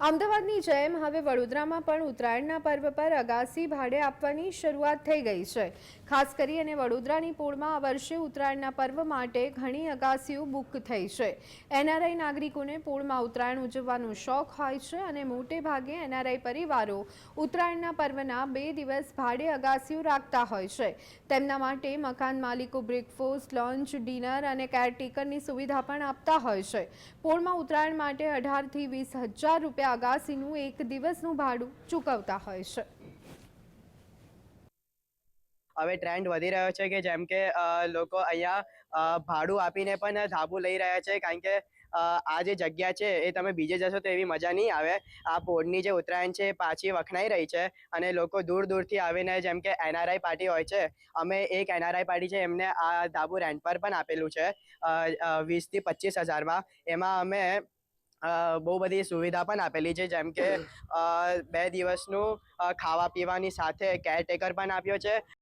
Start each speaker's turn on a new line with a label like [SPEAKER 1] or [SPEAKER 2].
[SPEAKER 1] અમદાવાદની જેમ હવે વડોદરામાં પણ ઉત્તરાયણના પર્વ પર અગાસી ભાડે આપવાની શરૂઆત થઈ ગઈ છે. ખાસ કરી અને વડોદરાની પોળમાં આ વર્ષે ઉત્તરાયણના પર્વ માટે ઘણી અગાસીઓ બુક થઈ છે. એનઆરઆઈ નાગરિકોને પોળમાં ઉત્તરાયણ ઉજવવાનો શોખ હોય છે અને મોટે ભાગે એનઆરઆઈ પરિવારો ઉત્તરાયણના પર્વના બે દિવસ ભાડે અગાસીઓ રાખતા હોય છે. તેમના માટે મકાન માલિકો બ્રેકફાસ્ટ, લંચ, ડિનર અને કેરટેકરની સુવિધા પણ આપતા હોય છે. પોળમાં ઉત્તરાયણ માટે અઢારથી વીસ હજાર રૂપિયા અગાસીનું એક દિવસનું ભાડું ચૂકવતા હોય છે.
[SPEAKER 2] હવે ટ્રેન્ડ વધી રહ્યો છે કે જેમ કે લોકો અહીંયા ભાડું આપીને પણ ધાબુ લઈ રહ્યા છે કારણ કે આ જે જગ્યા છે એ તમે બીજે જશો તો એવી મજા નહીં આવે. આ પોળની જે ઉત્તરાયણ છે એ પાછી વખણાઈ રહી છે અને લોકો દૂર દૂરથી આવીને જેમ કે એનઆરઆઈ પાર્ટી હોય છે, અમે એક એનઆરઆઈ પાર્ટી છે એમને આ ધાબુ રેન્ટ પર પણ આપેલું છે વીસથી પચીસ હજારમાં. એમાં અમે બહુ બધી સુવિધા પણ આપેલી છે. જેમ કે બે દિવસનું ખાવા પીવાની સાથે કેરટેકર પણ આપ્યો છે.